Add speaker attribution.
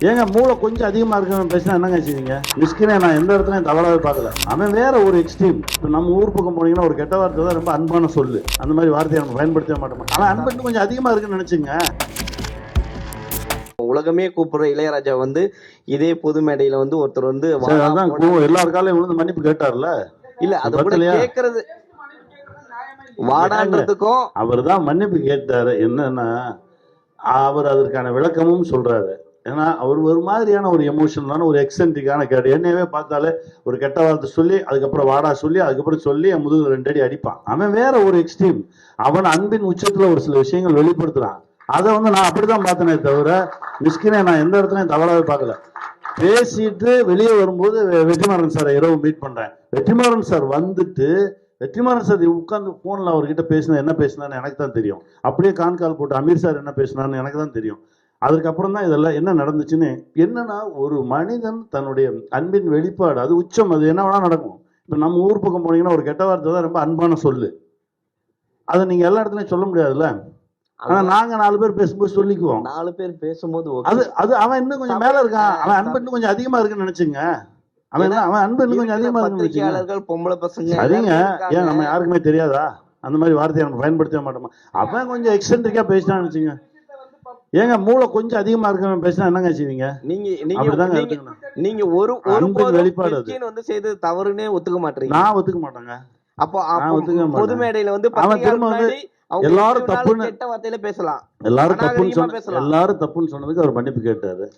Speaker 1: ஏங்க மூளை கொஞ்சம் அதிகமா இருக்கவன் பேசினா என்னங்க செய்வீங்க? மிஸ்கினே நான் எந்த இடத்துலயும் தவறாவே பார்க்கல. அவன் வேற ஒரு எக்ஸ்ட்ரீம் இப்போ நம்ம ஊர் பக்கம் போனீங்கன்னா ஒரு கெட்ட வார்த்தை தான் ரொம்ப அன்பான சொல்லு. அந்த மாதிரி வார்த்தையை நம்ம பயன்படுத்த மாட்டோம்? அவன் அன்பு கொஞ்சம் அதிகமா இருக்குன்னு நினைச்சுங்க.
Speaker 2: உலகமே கூப்பிடுற இளையராஜா வந்து இதே பொது மேடையில வந்து ஒருத்தர் வந்து
Speaker 1: சரி,
Speaker 2: வாடா,
Speaker 1: அதான்
Speaker 2: போடா.
Speaker 1: கோ- எல்லார் காலையும் விழுந்து மன்னிப்பு கேட்டார்ல?
Speaker 2: இல்ல அது கூட? கேக்குறது வாடான்றதுக்கும்
Speaker 1: அவர் தான் மன்னிப்பு கேட்டாரு. என்னன்னா அவர் அதற்கான விளக்கமும் சொல்றாரு. ஏன்னா அவர் ஒரு மாதிரியான ஒரு எமோஷனலான ஒரு எக்ஸென்ட்ரிக்கான கேடு என்னையவே பார்த்தாலே ஒரு கெட்ட வார்த்தை சொல்லி அதுக்கப்புறம் வாடா சொல்லி அதுக்கப்புறம் சொல்லி என் முதுகு ரெண்டு அடி அடிப்பான். அவன் வேற ஒரு எக்ஸ்ட்ரீம் அவன் அன்பின் உச்சத்தில் ஒரு சில விஷயங்கள் வெளிப்படுத்துறான். அதை வந்து நான் அப்படிதான் பார்த்தனே தவிர மிஸ்கினே நான் எந்த இடத்துலையும் தவறாவே பார்க்கல. பேசிட்டு வெளியே வரும்போது வெற்றிமாறன் சாரை இரவு மீட் பண்றேன். வெற்றிமாறன் சார் வந்துட்டு வெற்றிமாறன் சார் உட்காந்து போன்ல அவர்கிட்ட பேசினா என்ன பேசினான்னு எனக்கு தான் தெரியும். அப்படியே கான் கால் போட்டு அமீர் சார் என்ன பேசினான்னு எனக்கு தான் தெரியும். அதுக்கப்புறம் தான் இதெல்லாம் என்ன நடந்துச்சுன்னு என்னன்னா ஒரு மனிதன் தன்னுடைய அன்பின் வெளிப்பாடு அது உச்சம் அது என்ன வேணா நடக்கும். இப்போ நம்ம ஊர் பக்கம் போனீங்கன்னா ஒரு கெட்ட வார்த்தை தான் ரொம்ப அன்பான சொல்லு. அதை நீங்க எல்லா இடத்துலயும் சொல்ல முடியாதுல்ல? ஆனா நாங்க நாலு பேர் பேசும்போது சொல்லிக்குவோம்.
Speaker 2: நாலு பேர் பேசும்போது.
Speaker 1: அது அது அவன் இன்னும் கொஞ்சம் மேல இருக்கான். அவன் அன்பு இன்னும் கொஞ்சம் அதிகமா இருக்குன்னு நினைச்சுங்க. அவன் என்ன- அவன் அன்பு இன்னும் கொஞ்சம் அதிகமா இருக்குன்னு நினைச்சுங்க.
Speaker 2: பொம்பளை பசங்க
Speaker 1: சரிங்க. ஏன் நம்ம யாருக்குமே தெரியாதா? அந்த மாதிரி வார்த்தையை நம்ம பயன்படுத்த மாட்டோமா? அவன் கொஞ்சம் எக்ஸென்ட்ரிக்கா பேசினான்னு வச்சுங்க ஏங்க மூளை கொஞ்சம் அதிகமா இருக்கவன் பேசினா என்னங்க செய்வீங்க?
Speaker 2: நீங்க நீங்க நீங்க ஒரு ஒரு
Speaker 1: வெளிப்பாடு
Speaker 2: வந்து செய்தது தவறுனே ஒத்துக்க மாட்டீங்க
Speaker 1: நான் ஒத்துக்க மாட்டேங்க.
Speaker 2: அப்போ பொது. மேடையில வந்து
Speaker 1: எல்லாரும் தப்புன்னு-
Speaker 2: கெட்ட வார்த்தையில பேசலாம்.
Speaker 1: எல்லாரும் தப்புன்னு சொன்ன. எல்லாரும் தப்புன்னு சொன்னதுக்கு அவர் மன்னிப்பு கேட்டாரு.